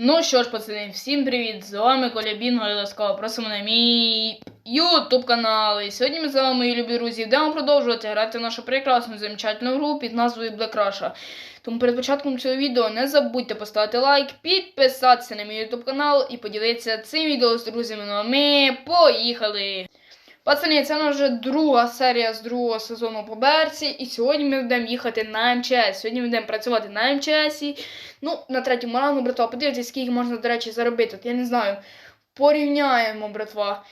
Ну що ж, пацани, всім привіт! З вами Коля Бінго і ласкаво просимо на мій YouTube канал. І сьогодні ми з вами, мої любі друзі, будемо продовжувати грати в нашу прекрасну замечательну гру під назвою Black Russia. Тому перед початком цього відео не забудьте поставити лайк, підписатися на мій YouTube канал і поділитися цим відео з друзями. Ну а ми поїхали! Пацани, це наша вже друга серія з другого сезону по Берці. І сьогодні ми будемо їхати на МЧС. Сьогодні ми будемо працювати на МЧС. Ну, на третьому рангу, братва, подивіться, скільки можна, до речі, заробити. От я не знаю. Порівняємо, братва.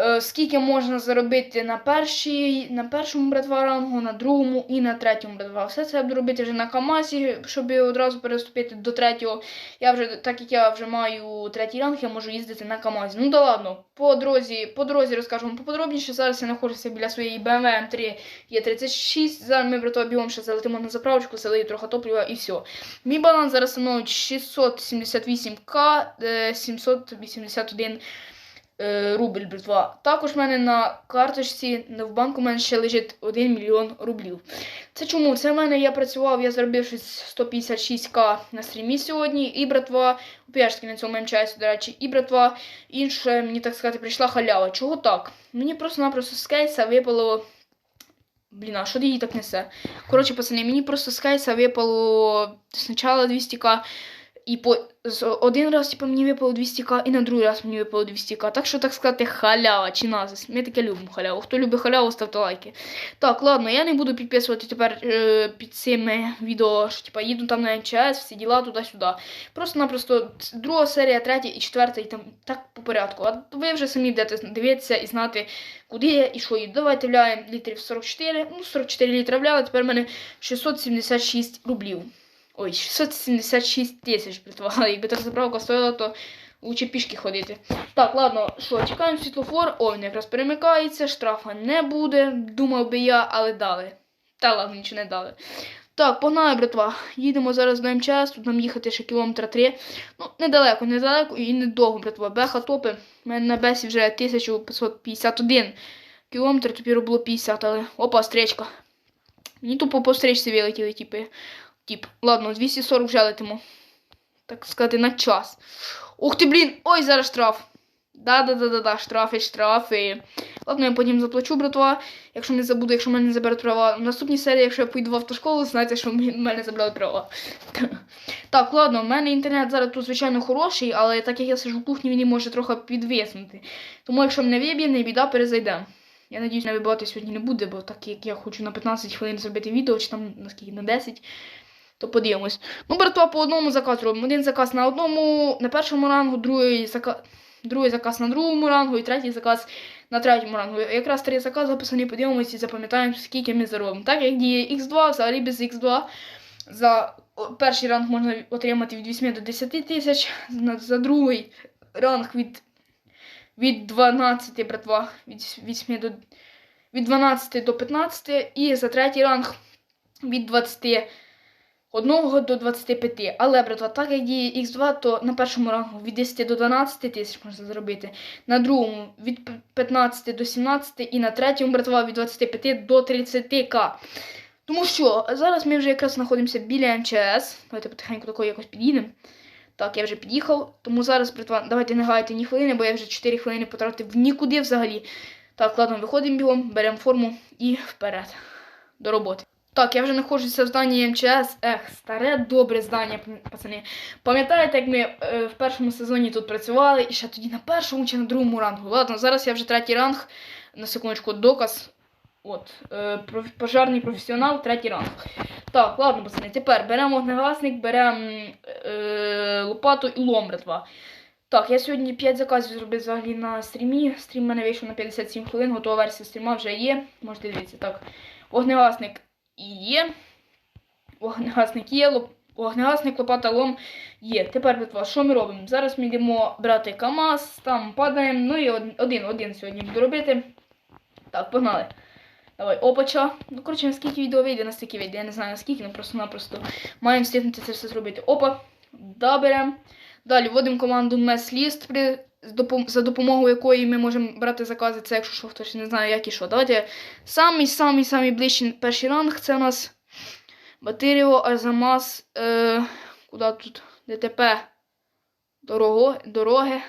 Е, скільки можна заробити на першій, на першому братва рангу, на другому і на третьому братва. Все це я буду робити вже на Камазі, щоб одразу переступити до третього. Я вже, так як я вже маю третій ранг, я можу їздити на Камазі. Ну да ладно, по дорозі, по дорозі розкажу вам поподробніше. Зараз я знаходжуся біля своєї BMW M3 Е36. Зараз ми братва бігом ще залетимо на заправочку, залию трохи топлива і все. Мій баланс зараз становить 678к 781 е, рубль, братва. Також в мене на карточці в банку в мене ще лежить 1 мільйон рублів. Це чому? Це в мене я працював, я заробив щось 156к на стрімі сьогодні. І братва, у піашки на цьому МЧС, до речі, і братва, інше, мені так сказати, прийшла халява. Чого так? Мені просто-напросто з кейса випало. Блін, а що її так несе? Коротше, пацани, мені просто з кейса випало спочатку 200к. І по один раз типу, мені випало 200к, і на другий раз мені випало 200к. Так що, так сказати, халява чи назис. Ми таке любимо халяву. Хто любить халяву, ставте лайки. Так, ладно, я не буду підписувати тепер е, під цими відео, що типу, їду там на МЧС, всі діла туди-сюди. Просто-напросто друга серія, третя і четверта, і там так по порядку. А ви вже самі будете дивитися і знати, куди я і що їду. Давайте вляємо літрів 44. Ну, 44 літра вляли, тепер в мене 676 рублів. Ой, 676 тисяч, братва. Якби та заправка стоїла, то лучше пішки ходити. Так, ладно, що, чекаємо світлофор. О, він якраз перемикається, штрафа не буде. Думав би я, але дали. Та ладно, нічого не дали. Так, погнали, братва. Їдемо зараз до МЧС, тут нам їхати ще кілометра три. Ну, недалеко, недалеко і недовго, братва. Беха топи. У мене на бесі вже 1551 кілометр, тепер було 50, але опа, стрічка. Мені тупо по стрічці вилетіли, типи. Тип, ладно, 240 вже летимо. Так сказати, на час. Ух ти, блін! Ой, зараз штраф. Да-да-да-да-да, штрафи, штрафи. Ладно, я потім заплачу, братва. Якщо не забуду, якщо мене не заберуть права. В наступній серії, якщо я поїду в автошколу, знайте, що мене забрали права. Так, ладно, в мене інтернет зараз тут, звичайно, хороший, але так як я сижу в кухні, він може трохи підвиснути. Тому, якщо мене виб'є, не біда, перезайдемо. Я надіюсь, не вибивати сьогодні не буде, бо так як я хочу на 15 хвилин зробити відео, чи там наскільки на 10, то подивимось. Ну, братва, по одному заказу робимо. Один заказ на одному, на першому рангу, другий заказ, другий заказ на другому рангу і третій заказ на третьому рангу. Якраз три закази записані, подивимось і запам'ятаємо, скільки ми заробимо. Так як діє X2, взагалі без X2 за перший ранг можна отримати від 8 до 10 тисяч, за другий ранг від, від 12, братва, від 8 до від 12 до 15 і за третій ранг від 21 до 25. Але, братва, так як діє Х2, то на першому рангу від 10 до 12 тисяч можна заробити, на другому від 15 до 17 і на третьому, братва, від 25 до 30к. Тому що зараз ми вже якраз знаходимося біля МЧС. Давайте потихеньку такою якось під'їдемо. Так, я вже під'їхав. Тому зараз, братва, давайте не гайте ні хвилини, бо я вже 4 хвилини потратив в нікуди взагалі. Так, ладно, виходимо бігом, беремо форму і вперед. До роботи. Так, я вже знаходжуся в зданні МЧС. Ех, старе добре здання, пацани. Пам'ятаєте, як ми е, в першому сезоні тут працювали і ще тоді на першому чи на другому рангу. Ладно, зараз я вже третій ранг. На секундочку, доказ. От, е, пожарний професіонал, третій ранг. Так, ладно, пацани, тепер беремо вогнегасник, беремо е, лопату і лом, братва. Так, я сьогодні 5 заказів зробив взагалі на стрімі. Стрім мене вийшов на 57 хвилин, готова версія стріма вже є. Можете дивитися. Так, вогнегасник є. Вогнегасник є, вогнегасник, лопата, лом є. Тепер, братва, що ми робимо? Зараз ми йдемо брати КАМАЗ, там падаємо. Ну і один, один, один сьогодні буду робити. Так, погнали. Давай, опача. Ну, коротше, наскільки відео вийде, настільки вийде. Я не знаю наскільки, ну просто-напросто маємо встигнути це все зробити. Опа. Да. Далі вводимо команду з допом- за допомогою якої ми можемо брати закази. Це якщо що, хтось не знає, як і що. Давайте самий самий самий ближчий перший ранг. Це у нас Батирєво, Арзамас, е, куди тут? ДТП. Дорого, дороги.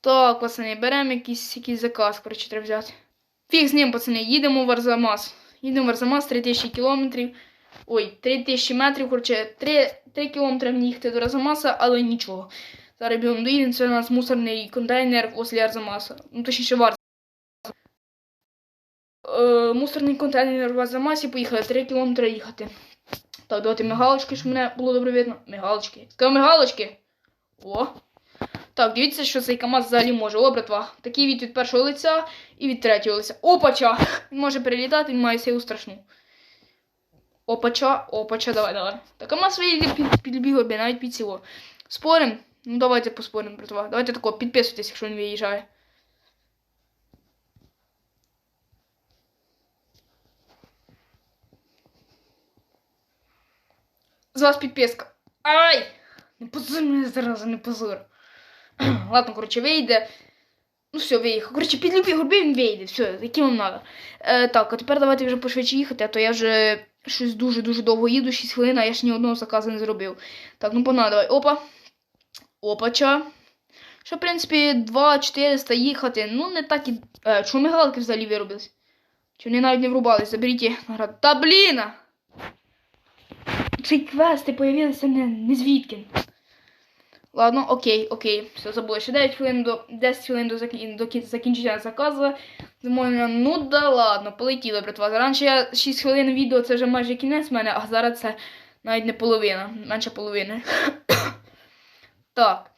Так, пацани, беремо якийсь, якийсь заказ, коротше, треба взяти. Фіг з ним, пацани, їдемо в Арзамас. Їдемо в Арзамас 3000 кілометрів. Ой, 3000 метрів, коротше, 3, 3 кілометри мені їхати до Арзамаса, але нічого. Бігом доїдемо, це у нас мусорний контейнер возле Арзамаса. Ну, точніше, в. Е, мусорний контейнер в Арзамасі, поїхали 3 кілометри їхати. Так, давайте мигалочки, щоб мене було добре видно. Мигалочки. Сказав мигалочки. О. Так, дивіться, що цей КАМАЗ взагалі може. О, братва. Такий від від першого лиця і від третього лиця. Опача! Він може перелітати, він має силу страшну. Опача, опача, давай, давай. Так, КАМАЗ виїде під, підбігли би, навіть під село. Спорим? Ну давайте поспоримо, братва. Давайте тако, підписуйтесь, якщо він виїжджає. З вас підписка. Ай! Не позор мене зараза, не позор. Ладно, коротше, вийде. Ну все, виїхав. Коротше, під любі горби він. Все, які вам треба. Е, так, а тепер давайте вже пошвидше їхати, а то я вже щось дуже-дуже довго їду, 6 хвилин, а я ж ні одного заказу не зробив. Так, ну погнали, давай. Опа. Опача. Що, в принципі, 2-400 їхати. Ну, не так і. Е, чому мигалки взагалі виробились? Чи вони навіть не врубались? Заберіть награду. Та бліна! Цей квести появилися не, не звідки. Ладно, окей, окей. Все забули. Ще 9 хвилин до 10 хвилин до, закін, до кі- закінчення заказу. Замовлення. Ну да ладно, полетіли, братва. Раніше я 6 хвилин відео, це вже майже кінець в мене, а зараз це навіть не половина, менше половини. Так.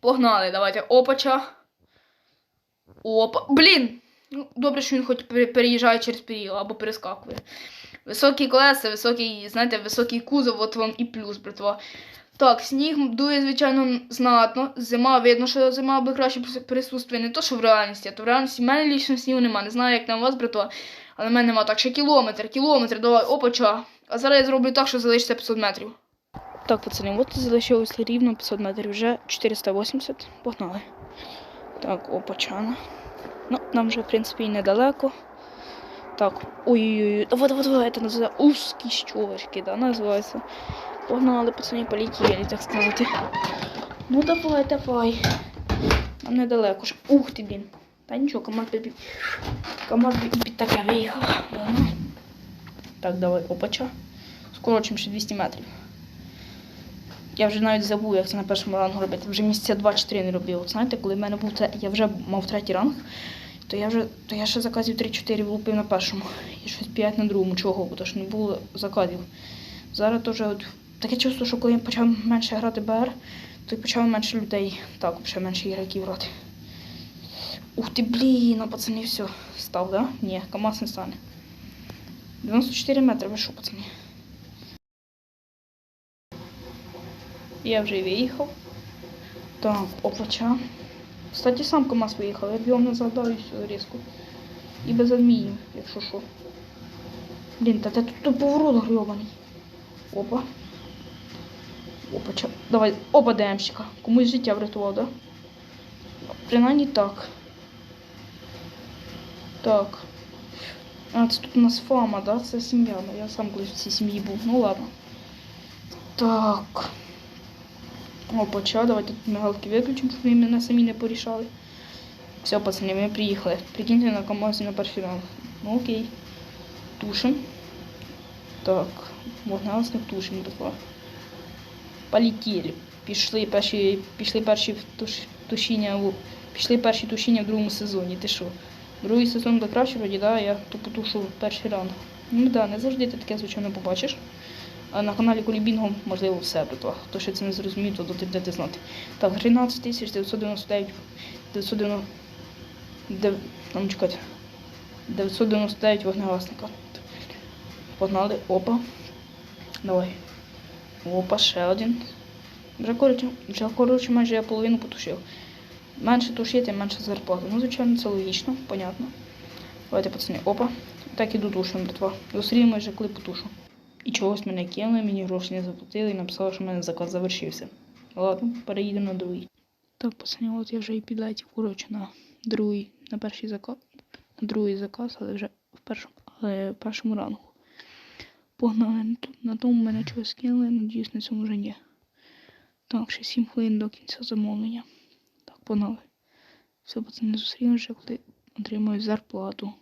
Погнали, давайте. Опача. Опа. Блін! Ну, добре, що він хоч переїжджає через періла або перескакує. Високі колеса, високий, знаєте, високий кузов, от вам і плюс, братва. Так, сніг дує, звичайно, знатно. Зима, видно, що зима би краще прис- присутствує. Не то, що в реальності, а то в реальності в мене лічно снігу немає. Не знаю, як там у вас, братва, але в мене нема. Так, ще кілометр, кілометр, давай, опача. А зараз я зроблю так, що залишиться 500 метрів. Так, пацани, от залишилось рівно 500 метрів, вже 480. Погнали. Так, опачана. Ну, нам вже, в принципі, і недалеко. Так, ой-ой-ой, давай, давай, давай, это называется узкие щелочки, да, называется. Погнали, пацаны, полетели, так сказати. Ну давай, давай. Нам недалеко ж. Ух ти, блін. Та нічого, КамАЗ би КамАЗ би і під таке виїхав. Ладно. Так, давай, опача. Скорочимо ще 200 метрів. Я вже навіть забув, як це на першому рангу робити. Вже місяця 2-4 не робив. От знаєте, коли в мене був це, я вже мав третій ранг, то я вже то я ще заказів 3-4 влупив на першому і щось 5 на другому. Чого? Бо ж не було заказів. Зараз теж от таке чувство, що коли я почав менше грати БР, то й почав менше людей. Так, ще менше ігроків грати. Ух ти, блін, а пацани, все. Став, да? Ні, КамАЗ не стане. 94 метри, ви що, пацани? Я вже виїхав. Так, опача. Кстати, сам КамАЗ виїхав, я бігом не згадаю все різко. І без адмінів, якщо що. Блін, та ти тут то поворот грьобаний. Опа. Опа, ча. Давай, опа, ДМщика. Комусь життя врятував, да? Принаймні так. Так. А, це тут у нас фама, да? Це сім'я. Ну, я сам колись в цій сім'ї був. Ну ладно. Так. Опа, ча, давайте тут мигалки виключимо, щоб ви мене самі не порішали. Все, пацани, ми приїхали. Прикиньте на КамАЗі на перший. Ну окей. Тушим. Так, вогнегасник тушим два. Полетіли. Пішли перші, пішли перші туш, тушіння у, пішли перші тушіння в другому сезоні. Ти що? Другий сезон буде краще, вроді, да, я то потушу перший ранг. Ну да, не завжди ти таке, звичайно, побачиш. А на каналі Колібінго можливо все, братва. Хто ще це не зрозумів, то будете знати. Так, 13 тисяч 999 990 дев- там чекайте. 999 вогнегасника. Погнали. Опа. Давай. Опа, ще один. Вже коротше, вже коротше майже я половину потушив. Менше тушити, менше зарплати. Ну, звичайно, це логічно, понятно. Давайте, пацани, опа. Так іду тушимо, братва. Зустрінемо вже коли потушу. І чогось мене кинули, мені гроші не заплатили і написали, що в мене заказ завершився. Ладно, переїдемо на другий. Так, пацани, от я вже і підлетів, коротше, на другий, на перший заказ, на другий заказ, але вже в першому, але в першому рангу. Погнали на тому мене чогось кинули, надіюсь, на цьому вже ні. Так, ще 7 хвилин до кінця замовлення. Так, погнали. Все, пацани, зустрінемося, коли отримаю зарплату.